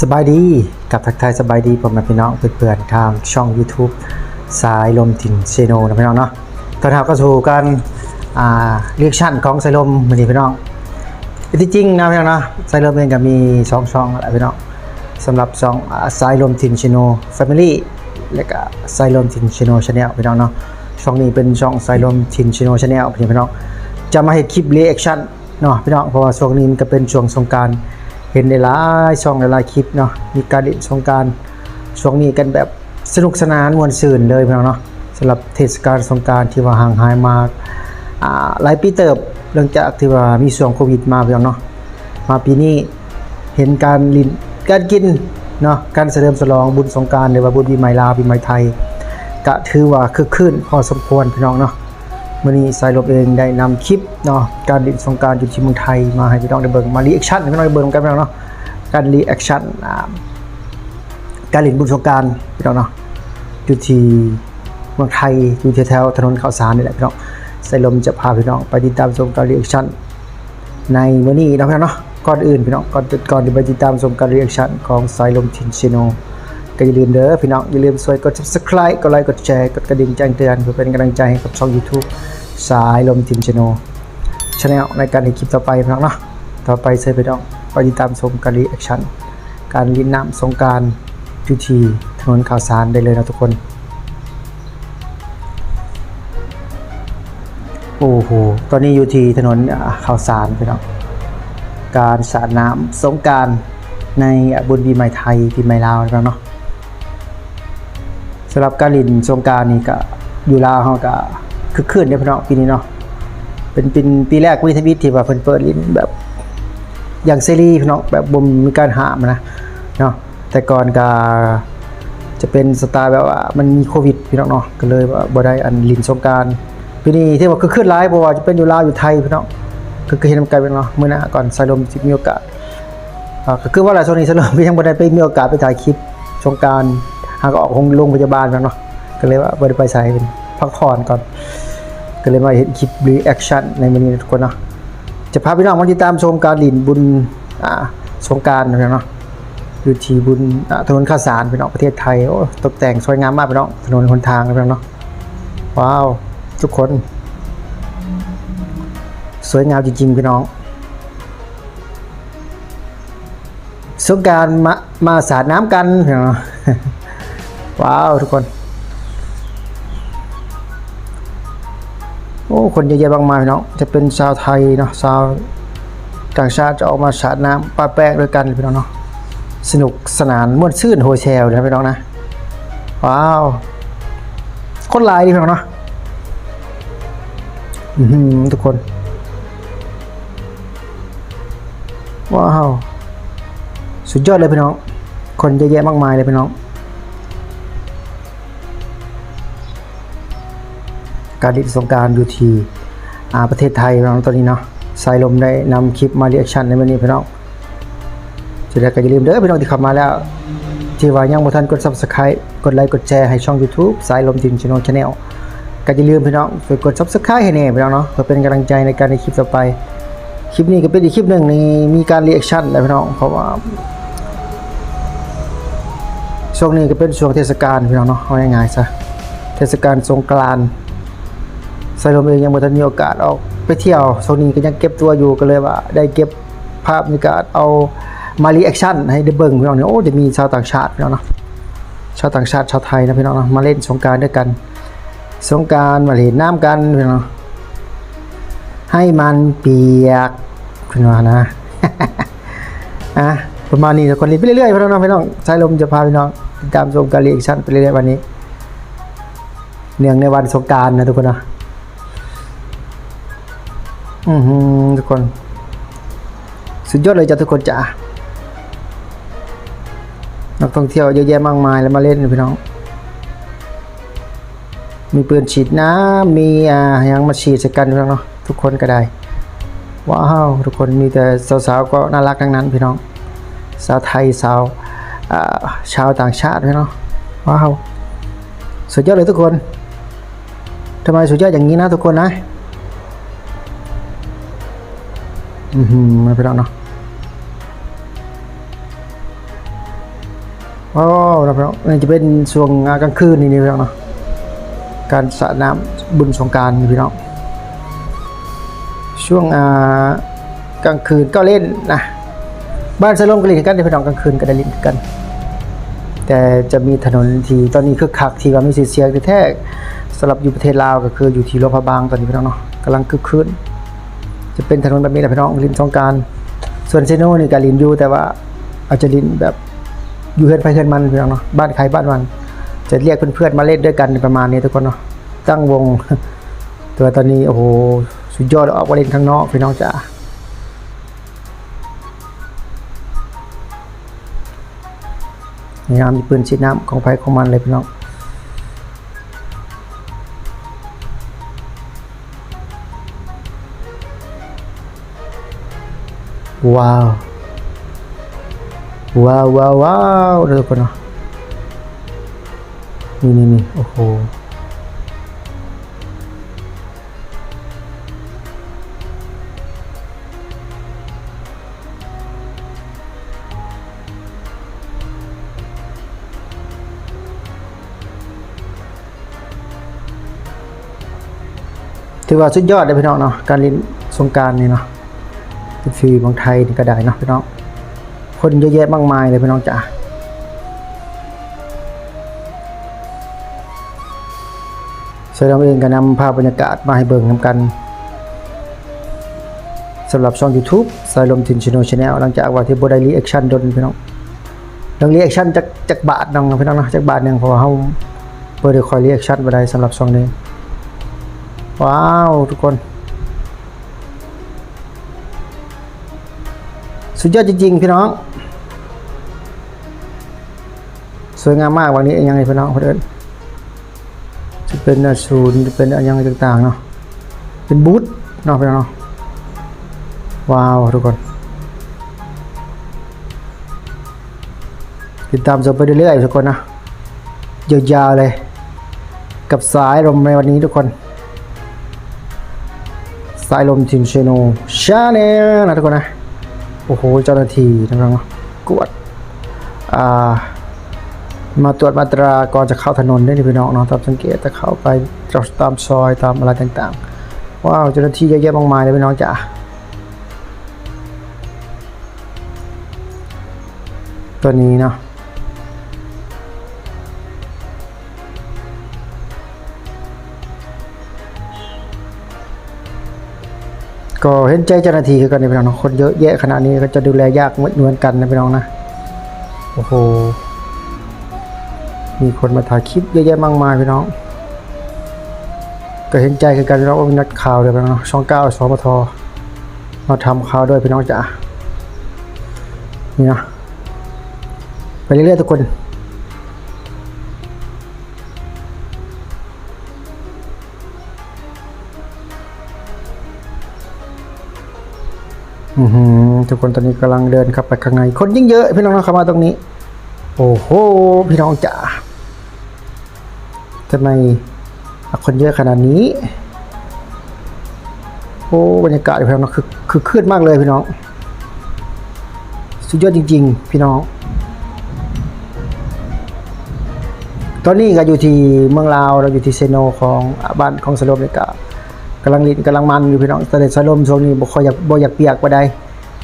สบายดีกับทักทายสบายดีผมกับพี่น้องเพื่อนๆทางช่อง YouTube สายลมถิ่นเซโนนะพี่น้องเนาะตอนนี้เราก็สู่กันเรียกชั่นของสายลมมือนี้พี่น้องที่จริงนะพี่น้องเนาะสายลมเองก็มีสองช่องอะไรพี่น้องสำหรับช่องสายลมถิ่นเซโนแฟมิลี่และก็สายลมถิ่นเซโนชาแนลพี่น้องเนาะช่องนี้เป็นช่องสายลมถิ่นเซโนชาแนลพี่น้องจะมาเห็นคลิปเรีแอคชั่นเนาะพี่น้องเพราะว่าช่วงนี้มันก็เป็นช่วงสงกราร เห็นในหลายช่องในหลายคลิปเนาะมีการเล่นสงการช่วงนี้กันแบบสนุกสนานมวนซื่นเลยพี่น้องเนาะสำหรับเทศกาลสงการที่ว่าห่างหายมาหลายปีเติบเรื่องจากที่ว่ามีช่วงโควิดมาพี่น้องเนาะมาปีนี้เห็นการลินการกินเนาะการเสริมฉลองบุญสงการหรือว่าบุญปีใหม่ลาวปีใหม่ไทยก็ถือว่าคึกคืนพอสมควรพี่น้องเนาะ วันนี้สายลบเองได้นำคลิปเนาะการดินสงการอยู่ที่เมืองไทยมาให้พี่น้องได้เบิ่งมารีแอคชั่นพี่น้องได้เบิ่งกันพี่น้องเนาะการรีแอคชั่นการเล่นบุญสงการพี่น้องเนาะอยู่ที่เมืองไทยอยู่แถวๆถนนข้าวสารนี่แหละพี่น้องสายลมจะพาพี่น้องไปติดตามชมการรีแอคชั่นในมื้อนี้นะพี่น้องเนาะก่อนอื่นพี่น้องก่อนก่อนที่ไปติดตามชมการรีแอคชั่นของสายลมทินชิโน ก็อย่าลืมเด้อพี่น้องอย่าลืมช่วยกด subscribe กดไลค์กดแชร์กดกระดิ่งแจ้งเตือนเพื่อเป็นกำลังใจให้กับช่อง YouTube สายลมทิมชโนชาแนลในการเห็นคลิปต่อไปพี่น้องเนาะต่อไปเซพี่น้องไปติดตามชมการรีแอคชั่นการลินน้ำสงการพิธีถนนข่าวสารได้เลยนะทุกคน โอ้โหตอนนี้อยู่ที่ถนนข่าวสารพี่น้องการสาดน้ำสงการในบุญปีใหม่ไทยปีใหม่ลาวแล้วเนาะ สำหรับการลินสงการนี่ก็อยู่ลาวเขาก็คือคืนเนี่ยพี่น้องปีนี้เนาะเป็นเป็นปีแรกวิทวิตที่ว่าเพิ่นเปิดลินแบบอย่างเซรีพี่น้องแบบบ่มีการหามนะเนาะแต่ก่อนก็จะเป็นสไตล์แบบว่ามันมีโควิดพี่น้องเนาะก็เลยว่าบ่ได้อันลินสงการปีนี้ที่ว่าคือคืนหลายเพราะว่าจะเป็นอยู่ลาวอยู่ไทยพี่น้องก็คือเห็นนำกันเป็นเนาะมื้อหน้าก่อนสายลมสิมีโอกาสอ่าก็คือว่าหลายช่วงนี้สายลมก็ยังบ่ได้ไปมีโอกาสไปถ่ายคลิปสงการ หาก็ออกโรงพยาบาลแล้วเนาะก็เลยว่าบ่ได้ไปใส่เป็นพักผ่อนก่อนก็เลยมาเห็นคลิปรีแอคชั่นในมื้อนี้ทุกคนเนาะจะพาพี่น้องมาติดตามชมการหลินบุญอ่าสงการนะเนาะอยู่ที่บุญถนนข้าวสารพี่น้องประเทศไทยโอ้ตกแต่งสวยงามมากพี่น้องถนนหนทางนะพี่น้องเนาะว้าวทุกคน สวยงามจริงๆพี่น้องสงการมามาสาดน้ำกันพี่น้อง ว้าวทุกคน โอ้คนเยอะแยะมากมายพี่น้องจะเป็นชาวไทยเนาะชาวต่างชาติจะออกมาสาดน้ำปาแป้งด้วยกันพี่น้องเนาะสนุกสนานม่วนซื่นโฮเชลนะพี่น้องนะ ว้าว คนลายดีพี่น้องเนาะอือหือทุกคน ว้าว สุดยอดเลยพี่น้อง คนเยอะแยะมากมายเลยพี่น้อง การดิสงการอยู่ที่อ่าประเทศไทยพี่น้องตอนนี้เนาะสายลมได้นำคลิปมาเรียกชั่นในวันนี้พี่น้องสุดท้ายก็อย่าลืมเด้อพี่น้องที่เข้ามาแล้ว ที่ว่ายังบ่ทันกด Subscribe กดไลค์กดแชร์ให้ช่อง YouTube สายลมทินชโนชาแนลก็อย่าลืมพี่น้องช่วยกด Subscribe ให้แน่พี่น้องเนาะเพื่อเป็นกำลังใจในการในคลิปต่อไป คลิปนี้ก็เป็นอีกคลิปหนึ่งในมีการเรีแอคชั่นแล้วพี่น้องเพราะว่าช่วงนี้ก็เป็นช่วงเทศกาลพี่น้องเนาะเอาง่ายๆซะเทศกาลสงกรานต์ ไซโลมเองยังไม่ทันมีโอกาสออกไปเที่ยวช่วงนี้ก็ยังเก็บตัวอยู่ก็เลยว่า ได้เก็บภาพในการเอามารีแอคชั่นให้ได้เบิ่งพี่น้องเนี่ยโอ้จะมีชาวต่างชาติพี่น้องเนาะชาวต่างชาติชาวไทยนะพี่น้องเนาะมาเล่นสงการด้วยกันสงการมาเล่นน้ำกันพี่น้องให้มันเปียกคุณว่านะอะประมาณนี้ทุกคนรีบไปเรื่อยๆพี่น้องพี่น้องสายลมจะพาพี่น้องติดตามชมการรีแอคชั่นไปเรื่อยๆวันนี้ เนื่องในวันสงการนะทุกคนนะอือหือ ทุกคน สุดยอดเลยจ้ะทุกคนจ้ะนักท่องเที่ยวเยอะแยะมากมายแล้วมาเล่นพี่น้อง มีปืนฉีดน้ำมีอ่ายังมาฉีดใส่กันพี่น้องเนาะทุกคนก็ได้ ว้าวทุกคนมีแต่สาวๆก็น่ารักทั้งนั้นพี่น้อง สาวไทยสาวาชาวต่างชาติพี่น้องว้าวสุดยอดเลยทุกคนทำไมสุดยอดอย่างนี้นะทุกคนนะ อือหือพี่น้องเนาะอ๋อนะพี่น้องนี่จะเป็นช่วงกลางคืนนี่นี่พี่น้องเนาะการสระน้ำบุญสงการนี่พี่น้องช่วงกลางคืนก็เล่นนะบ้านสะลมก็เล่นกันเดี๋ยวพี่น้องกลางคืนก็ได้เล่นกัน แต่จะมีถนนที่ตอนนี้คึกคักที่ว่ามีเสียงแท้สำหรับอยู่ประเทศลาวก็คืออยู่ที่หลวงพระบางตอนนี้พี่น้องเนาะกำลังคึกคืน จะเป็นถนนแบบนี้แหละพี่น้องลินสองการ ส่วนเซโน่นี่ก็ลินอยู่แต่ว่าอาจจะลินแบบอยู่เฮือนไปเฮือนมันพี่น้องเนาะบ้านใครบ้านมัน จะเรียกเพื่อนๆมาเล่นด้วยกันประมาณนี้ทุกคนเนาะตั้งวง ตัวตอนนี้โอ้โหสุดยอดออกมาเล่นข้างนอกพี่น้องจ๋างามมีปืนฉีดน้ำของไฟของมันเลยพี่น้อง ว้าว ว้าวว้าวว้าวเดี๋ยวก่อนเนาะนี่นี่นี่โอ้โหถือว่าสุดยอดเลยพี่น้องเนาะการเล่นสงการนี่เนาะ ฟรีเมืองไทยนี่ก็ได้เนาะพี่น้อง คนเยอะแยะมากมายเลยพี่น้องจ๋าเสร็จแล้วเองก็นำภาพบรรยากาศมาให้เบิ่งนำกันสำหรับช่อง YouTube สายลมทินชิโนชาแนลหลังจากว่าที่บได้รีแอคชั่นโดนพี่น้องเรื่องรีแอคชั่นจากจากบาทน้องพี่น้องนะจากบาทหนึงเพราะว่าเฮาบ่ได้คอยรีแอคชั่นบ่ได้สำหรับช่องนี้ ว้าว ทุกคน สุดยอดจริงๆ พี่น้อง สวยงามมากวันนี้ยังไงพี่น้องเพื่อนจะเป็นอสูรจะเป็นอะไรต่างๆเนาะเป็นบูธเนาะพี่น้องว้าวทุกคน ติดตามชมไปเรื่อยๆทุกคนนะยาวๆเลย กับสายลมในวันนี้ทุกคนสายลมทีมเชโนชาแนลนะทุกคนนะ โอ้โห เจ้าหน้าที่ทั้งนั้นกวด อ่า มาตรวจมาตราก่อนจะเข้าถนนได้นี่พี่น้องเนาะตามสังเกตจะเข้าไปตามซอยตามอะไรต่างๆ ว้าว เจ้าหน้าที่เยอะแยะมากมายเลยพี่น้องจ๋าตัวนี้เนาะ ก็เห็นใจเจ้าหน้าที่คือกันนะพี่น้องนะคนเยอะแยะขนาดนี้ก็จะดูแลยากเหมือนกันนะพี่น้องนะโอ้โหมีคนมาถ่ายคลิปเยอะแยะมากมายพี่น้อง ก็เห็นใจคือกันพี่น้องว่าเป็นนักข่าวเลยพี่น้องเนะช่องเก้าสปทมาทำข่าวด้วยพี่น้องจ๋านี่นะไปเรื่อยๆทุกคน ทุกคนตอนนี้กำลังเดินเข้าไปข้างในคนยิ่งเยอะพี่น้องเข้ามาตรงนี้ โอ้โหพี่น้องจ๋าทำไมคนเยอะขนาดนี้ โอ้บรรยากาศพี่น้องคือคือคืดมากเลยพี่น้อง สุดยอดจริง ๆ พี่น้อง ตอนนี้ก็อยู่ที่เมืองลาวเราอยู่ที่เซโนของบ้านของสโลเลยก็ กำลังลินกำลังมันอยู่พี่น้องแต่สโลมช่วงนี้บ่ค่อยอยากบ่อยากเปียกบ่ได้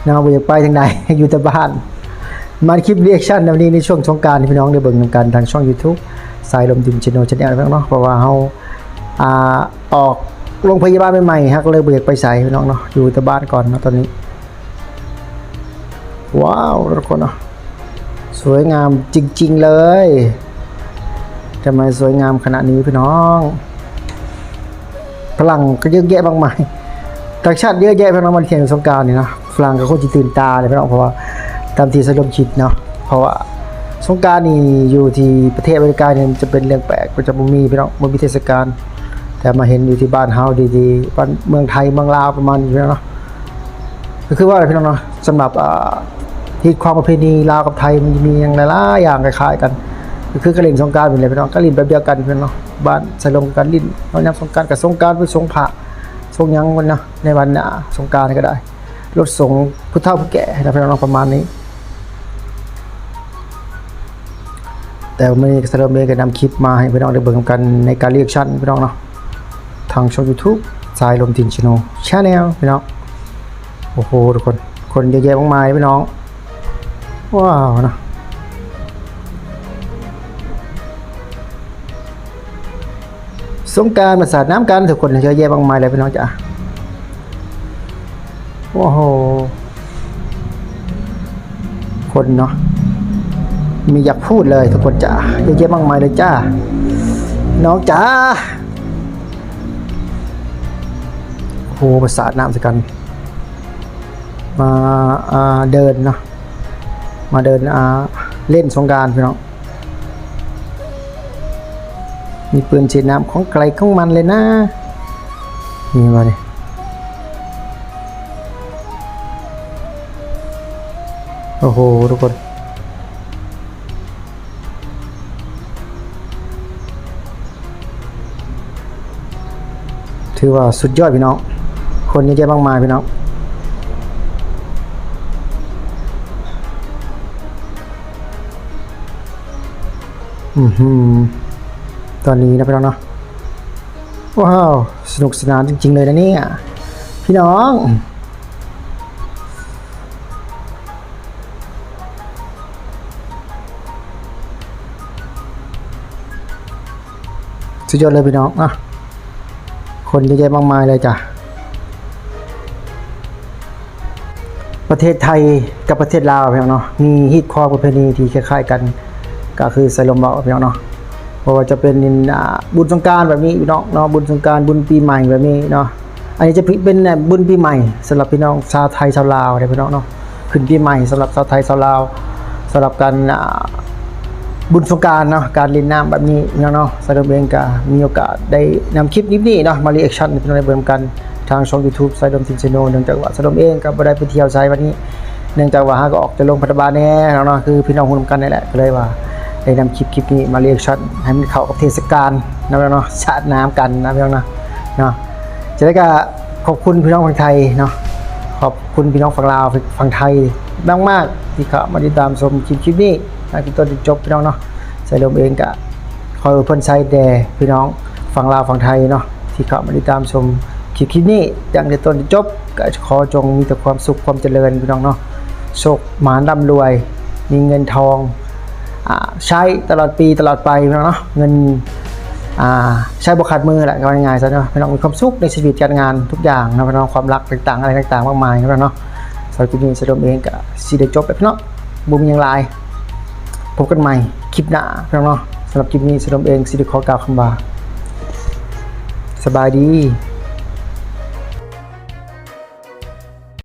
นะบ่อยากไปทางใดอยู่แต่บ้านมาคลิปเรีแอคชั่นในวันนี้ในช่วงสงการพี่น้องได้เบิ่งนำกันทางช่อง YouTube สายลมดิมชโนชแนลเนาะเพราะว่าเฮาอ่าออกโรงพยาบาลใหม่ๆฮะก็เลยเบ่อยกไปใส่พี่น้องเนาะอยู่แต่บ้านก่อนเนาะตอนนี้ ว้าวทุกคนเนาะสวยงามจริง ๆ เลยทำไมสวยงามขนาดนี้พี่น้อง พลังก็เยอะแยะมากมายต่างชาติเยอะแยะพี่น้องมันเทียนสงการนี่เนะฝรั่งก็โคตรจะตื่นตาเลยพี่น้องเพราะว่าตามที่สลมคิดเนาะเพราะว่าสงการนี่อยู่ที่ประเทศอเมริกาเนี่ยจะเป็นเรื่องแปลกมันจะบ่มีพี่น้องบ่มีเทศกาลแต่มาเห็นอยู่ที่บ้านเฮาดีๆบ้านเมืองไทยเมืองลาวประมาณนี้พี่น้องเนาะก็คือว่าอะไรพี่น้องเนาะสำหรับที่ความประเพณีลาวกับไทยมันจะมีอย่างหลายๆอย่างคล้ายๆกัน คือกระลิ่นสงการเป็นเลยพี่น้องกระลิ่นแบบเดียวกันเพี่น้องเนาะบ้านใส่ลงกันลินเอาน้ำสงการกับสงการไปสงพระสงยังวันนะในวันอ่าสงกรารก็ได้รถสงผู้เฒ่าผู้แก่นะพี่น้องประมาณนี้ แต่วันนี้สารบเองก็นำคลิปมาให้พี่น้องได้เบิ่งกันในการเรียกชั่นพี่น้องเนาะทางช่อง YouTube สายลมทินชโนชาแนลพี่น้องโอ้โหทุกคนคนเยอะแยะมากมายพี่น้องว้าวนะ สงการมาสาดน้ำกันทุกคนเยอะแยะมากมายเลยพี่น้องจ้ะโอ้โห คนเนาะมีอยากพูดเลยทุกคนจ้าเยอะแยะมากมายเลยจ้า น้องจ้าโอ้โหประสาทน้ำสักันมาาเดินเนาะมาเดินเล่นสงการพี่น้อง มีปืนฉีดน้ำของไกลของมันเลยนะนี่มาดิโอ้โหทุกคนถือว่าสุดยอดพี่น้อง คนเยอะแยะมากมายพี่น้อง อือหือ ตอนนี้นะพี่น้องเนาะว้าวสนุกสนานจริง ๆ เลยนะเนี่ยพี่น้องสุดยอดเลยพี่น้องอะคนเยอะแยะมากมายเลยจ้ะ ประเทศไทยกับประเทศลาวพี่น้องเนาะมีฮิตคอประเพณีที่คล้ายๆกัน ก็คือใส่ลมเบาพี่น้องเนาะ เพราะว่าจะเป็นอ่าบุญสงการแบบนี้พี่น้องเนาะบุญสงการบุญปีใหม่แบบนี้เนาะอันนี้จะเป็นบุญปีใหม่สำหรับพี่น้องชาวไทยชาวลาวเนี่ยพี่น้องเนาะขึ้นปีใหม่สำหรับชาวไทยชาวลาวสำหรับการอ่าบุญสงการเนาะการเล่นน้ำแบบนี้เนาะเนาะสารบเองก็มีโอกาสได้นำคลิปนี้เนาะมารีแอคชั่นเป็นอะไรเบิ่มกันทางช่อง YouTube ไซดอมทินเซโนเนื่องจากว่าสารบเองก็บ่ได้ไปเที่ยวไซวันนี้ เนื่องจากว่าหาก็ออกจะลงพัฒบาลแน่เนาะเนาะคือพี่น้องฮู้นกันนี่แหละก็เลยว่า ได้นำคลิปคลิปนี้มาเรีแอคชั่นให้มันเข้ากับเทศกาลนะพี่น้องเนาะสาดน้ำกันนะพี่น้องเนาะเนาะจะได้ก็ขอบคุณพี่น้องฝั่งไทยเนาะขอบคุณพี่น้องฝั่งลาวฝั่งไทยมากมากๆที่เข้ามาติดตามชมคลิปคลิปนี้ตั้งแต่ต้นจนจบพี่น้องเนาะใส่ลมเองกะคอยเพิ่นใช้แด่พี่น้องฝั่งลาวฝั่งไทยเนาะที่เข้ามาติดตามชมคลิปคลิปนี้ตั้งแต่ต้นจนจบก็ขอจงมีแต่ความสุขความเจริญพี่น้องเนาะโชคหมานร่ำรวย มีเงินทอง ใช้ตลอดปีตลอดไปพี่น้องเนาะเงินใช้บขาดมือแหละก็ง่ายๆซะเนาะพี่น้องมีความสุขในชีวิตการงานทุกอย่างนะพี่น้องความรักต่างๆอะไรต่างๆมากมายนะพี่น้องเนาะสำหรับคลิปนี้สะดมเองกับซีได้จบแบบพี่น้องบุมยังไลพบกันใหม่คลิปหน้าพี่น้องเนาะสำหรับคลิปนี้สะดมเองซีได้ขอกล่าวคำว่าสบายดี